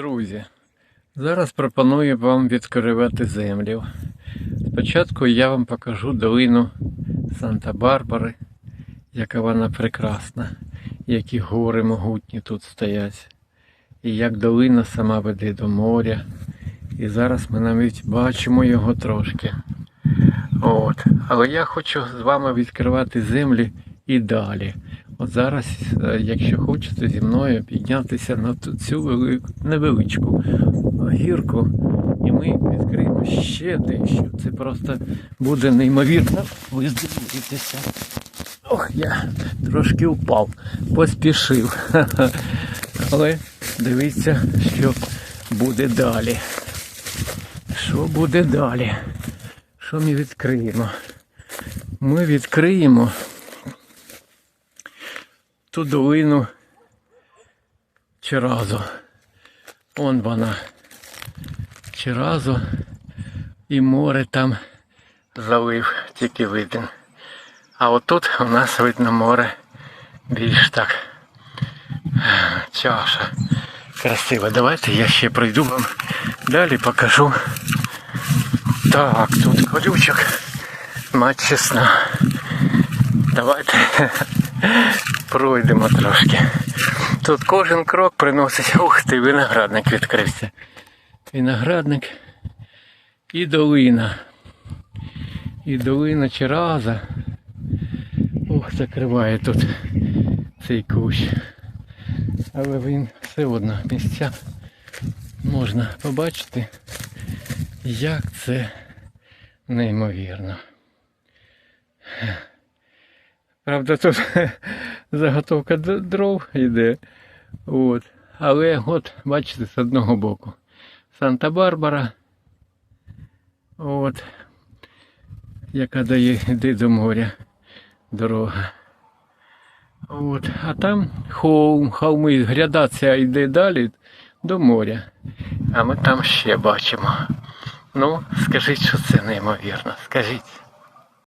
Друзі, зараз пропоную вам відкривати землю. Спочатку я вам покажу долину Санта-Барбари, яка вона прекрасна, які гори могутні тут стоять, і як долина сама веде до моря. І зараз ми навіть бачимо його трошки. От. Але я хочу з вами відкривати землі і далі. От зараз, е, якщо хочете зі мною піднятися на цю велику, невеличку гірку, і ми відкриємо ще дещо. Це просто буде неймовірно. Ви здивуєтеся. Ох, я трошки впав, поспішив. Але дивіться, що буде далі. Що буде далі? Що ми відкриємо? Ми відкриємо ту долину Черазу. Он вона. Черазу і море там залив, тільки виден. А отут у нас видно море більш так. Чаша. Красиво. Давайте я ще пройду вам. Далі покажу. Так, тут колючок. Мать чесна. Давайте пройдемо трошки. Тут кожен крок приносить. Ух ти, виноградник відкрився. Виноградник і долина. І долина Чераза. Ух, закриває тут цей кущ. Але він все одно місця можна побачити, як це неймовірно. Правда, тут заготовка дров йде. От. Але от, бачите, з одного боку. Санта-Барбара. От. Яка дає йде до моря дорога. От. А там холм, холми, грядація йде далі до моря. А ми там ще бачимо. Ну, скажіть, що це неймовірно. Скажіть.